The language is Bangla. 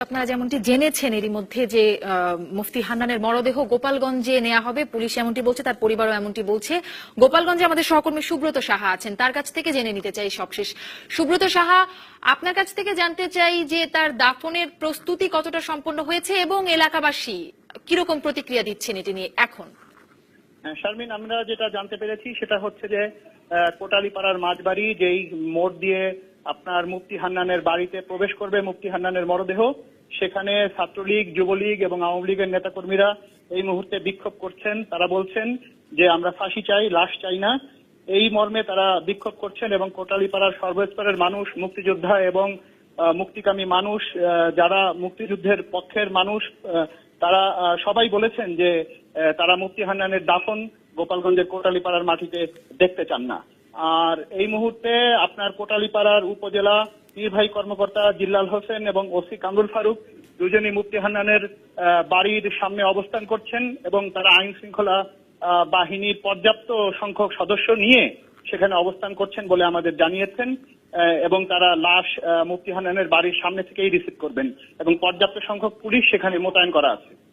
আপনারা যেমনটি জেনেছেন এরই মধ্যে যে মুফতি হান্নানের মরদেহ গোপালগঞ্জে নেওয়া হবে পুলিশ এমনটি বলছে তার পরিবারও এমনটি বলছে। গোপালগঞ্জে আমাদের সহকর্মী সুব্রত সাহা আছেন তার কাছ থেকে জেনে নিতে চাই সবশেষ। সুব্রত সাহা আপনার কাছ থেকে জানতে চাই যে তার দাফনের প্রস্তুতি কতটা সম্পন্ন হয়েছে এবং এলাকাবাসী কীরকম প্রতিক্রিয়া দিচ্ছেন এটি নিয়ে এখন? হ্যাঁ, শারমিন আমরা যেটা জানতে পেরেছি সেটা হচ্ছে যে কোটালীপাড়ার মাঝবাড়ি যেই মোড় দিয়ে আপনার মুফতি হান্নানের বাড়িতে প্রবেশ করবে মুফতি হান্নানের মরদেহ। সেখানে ছাত্রলীগ, যুবলীগ এবং আওয়ামী লীগের নেতাকর্মীরা এই মুহূর্তে বিক্ষোভ করছেন। তারা বলছেন যে, আমরা ফাঁসি চাই, লাশ চাই না। এই মর্মে তারা বিক্ষোভ করছেন এবং কোটালীপাড়ার সর্বস্তরের মানুষ, মুক্তিযোদ্ধা এবং মুক্তিকামী মানুষ যারা মুক্তিযুদ্ধের পক্ষের মানুষ তারা সবাই বলেছেন যে তারা মুক্তি হান্নানের দাফন গোপালগঞ্জের কোটালীপাড়ার মাটিতে দেখতে চান না। আর এই মুহূর্তে আপনার কোটালীপাড়ার উপজেলা নির্বাহী কর্মকর্তা জিল্লাল হোসেন এবং ওসি কামরুল ফারুক দুজনই মুফতি হান্নানের বাড়ির সামনে অবস্থান করছেন এবং তারা আইন শৃঙ্খলা বাহিনীর পর্যাপ্ত সংখ্যক সদস্য নিয়ে সেখানে অবস্থান করছেন বলে আমাদের জানিয়েছেন এবং তারা লাশ মুফতি হান্নানের বাড়ির সামনে থেকেই রিসিভ করবেন এবং পর্যাপ্ত সংখ্যক পুলিশ সেখানে মোতায়েন করা আছে।